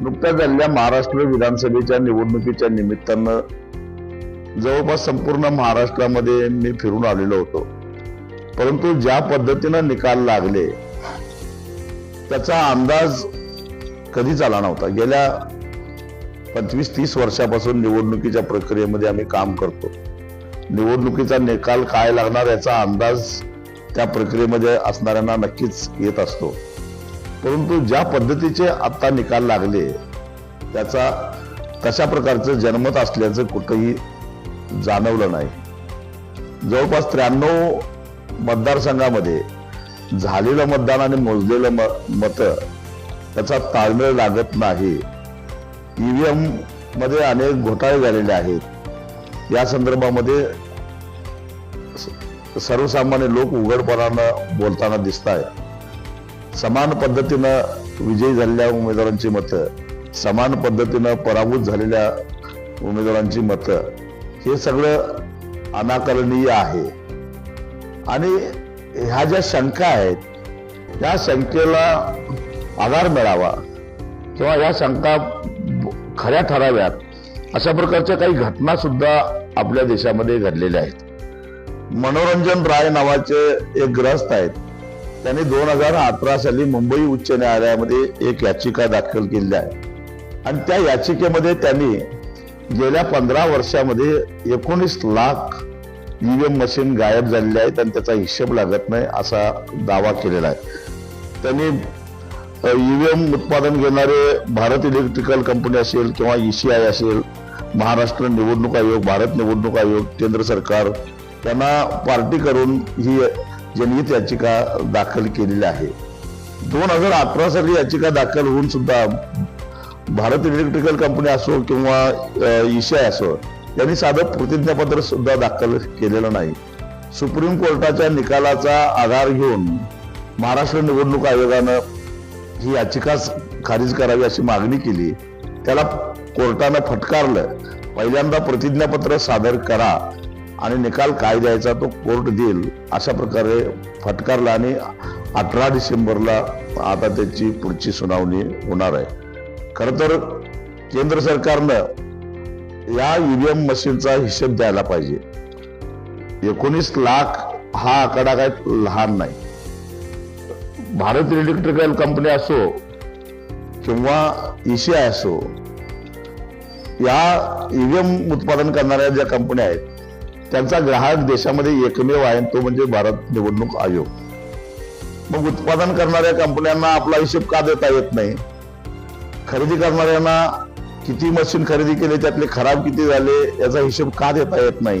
नुकत्याच झालेल्या महाराष्ट्र विधानसभेच्या निवडणुकीच्या निमित्तानं जवळपास संपूर्ण महाराष्ट्रामध्ये मी फिरून आलेलो होतो. परंतु ज्या पद्धतीनं निकाल लागले त्याचा अंदाज कधीच आला नव्हता. गेल्या पंचवीस तीस वर्षापासून निवडणुकीच्या प्रक्रियेमध्ये आम्ही काम करतो. निवडणुकीचा निकाल काय लागणार याचा अंदाज त्या प्रक्रियेमध्ये असणाऱ्यांना नक्कीच येत असतो. परंतु ज्या पद्धतीचे आता निकाल लागले त्याचा तशा प्रकारचं जनमत असल्याचं कुठंही जाणवलं नाही. जवळपास त्र्याण्णव मतदारसंघामध्ये झालेलं मतदान आणि मोजलेलं म मतं त्याचा ताळमेळ लागत नाही. ईव्हीएममध्ये अनेक घोटाळे झालेले आहेत. या संदर्भामध्ये सर्वसामान्य लोक उघडपणानं बोलताना दिसत आहेत समान पद्धतीनं विजयी झालेल्या उमेदवारांची मतं समान पद्धतीनं पराभूत झालेल्या उमेदवारांची मतं हे सगळं अनाकलनीय आहे. आणि ह्या ज्या शंका आहेत या शंकेला आधार मिळावा किंवा या शंका खऱ्या ठराव्यात अशा प्रकारच्या काही घटना सुद्धा आपल्या देशामध्ये घडलेल्या आहेत. मनोरंजन राय नावाचे एक ग्रस्त आहेत. त्यांनी दोन हजार अठरा साली मुंबई उच्च न्यायालयामध्ये एक याचिका दाखल केली आहे. आणि त्या याचिकेमध्ये त्यांनी गेल्या पंधरा वर्षामध्ये एकोणीस लाख ईव्हीएम मशीन गायब झालेल्या आहेत आणि त्याचा हिशेब लागत नाही असा दावा केलेला आहे. त्यांनी ईव्हीएम उत्पादन घेणारे भारत इलेक्ट्रिकल कंपनी असेल किंवा ईसीआय असेल महाराष्ट्र निवडणूक आयोग भारत निवडणूक आयोग केंद्र सरकार त्यांना पार्टी करून ही जनहित याचिका दाखल केलेली आहे. दोन हजार अठरा साली याचिका दाखल होऊन सुद्धा भारत इलेक्ट्रिकल कंपनी असो किंवा ईशाय असो यांनी साधं प्रतिज्ञापत्र सुद्धा दाखल केलेलं नाही. सुप्रीम कोर्टाच्या निकालाचा आधार घेऊन महाराष्ट्र निवडणूक आयोगानं ही याचिकाच खारिज करावी अशी मागणी केली. त्याला कोर्टानं फटकारलं. पहिल्यांदा प्रतिज्ञापत्र सादर करा. आणि निकाल काय द्यायचा तो कोर्ट देईल अशा प्रकारे फटकारला आणि अठरा डिसेंबरला आता त्याची पुढची सुनावणी होणार आहे. खर तर केंद्र सरकारनं या ईव्हीएम मशीनचा हिशेब द्यायला पाहिजे. एकोणीस लाख हा आकडा काय लहान नाही. भारत इलेक्ट्रिकल कंपनी असो किंवा ईसीआय असो या ईव्हीएम उत्पादन करणाऱ्या ज्या कंपन्या आहेत त्यांचा ग्राहक देशामध्ये एकमेव आहे तो म्हणजे भारत निवडणूक आयोग. मग उत्पादन करणाऱ्या कंपन्यांना आपला हिशेब का देता येत नाही? खरेदी करणाऱ्यांना किती मशीन खरेदी केले त्यातले खराब किती झाले याचा हिशोब का देता येत नाही?